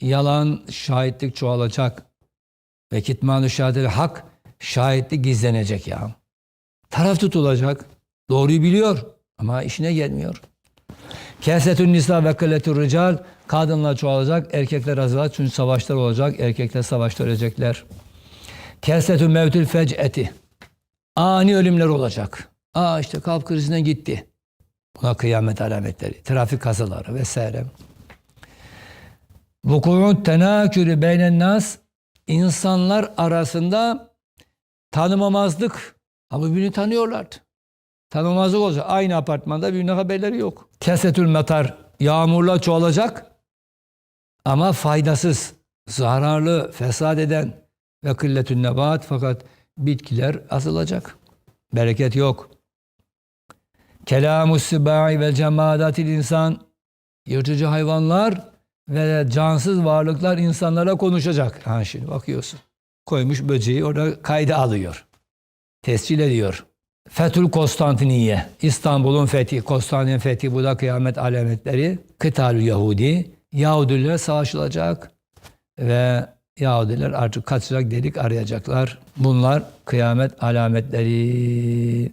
yalan şahitlik çoğalacak. Ve kitman-ı şahadeli hak şahitlik gizlenecek ya. Taraf tutulacak. Doğruyu biliyor ama işine gelmiyor. Kesetün nisa ve kılletür rical kadınlar çoğalacak, erkekler azalacak çünkü savaşlar olacak, erkekler savaşta ölecekler. Kesetü mevtül fec'eti ani ölümler olacak. Aa işte kalp krizinden gitti. Buna kıyamet alametleri, trafik kazaları vesaire. Vuku'un tenakürü beynen nas insanlar arasında tanımamazlık ama birbirini tanıyorlardı. Tanımamazlık olacak. Aynı apartmanda birbirine haberleri yok. Kesetül metar yağmurla çoğalacak ama faydasız, zararlı, fesat eden ve kılletün nebat fakat bitkiler azalacak. Bereket yok. Kelamus sibai ve cemadatil insan yırtıcı hayvanlar ve cansız varlıklar insanlara konuşacak. Ha şimdi bakıyorsun. Koymuş böceği orada kayda alıyor. Tescil ediyor. Fethül Konstantiniye. İstanbul'un fethi, Konstantin fethi bu da kıyamet alametleri. Kıtalü Yahudi. Yahudiler savaşılacak ve Yahudiler artık kaçacak delik arayacaklar. Bunlar kıyamet alametleri.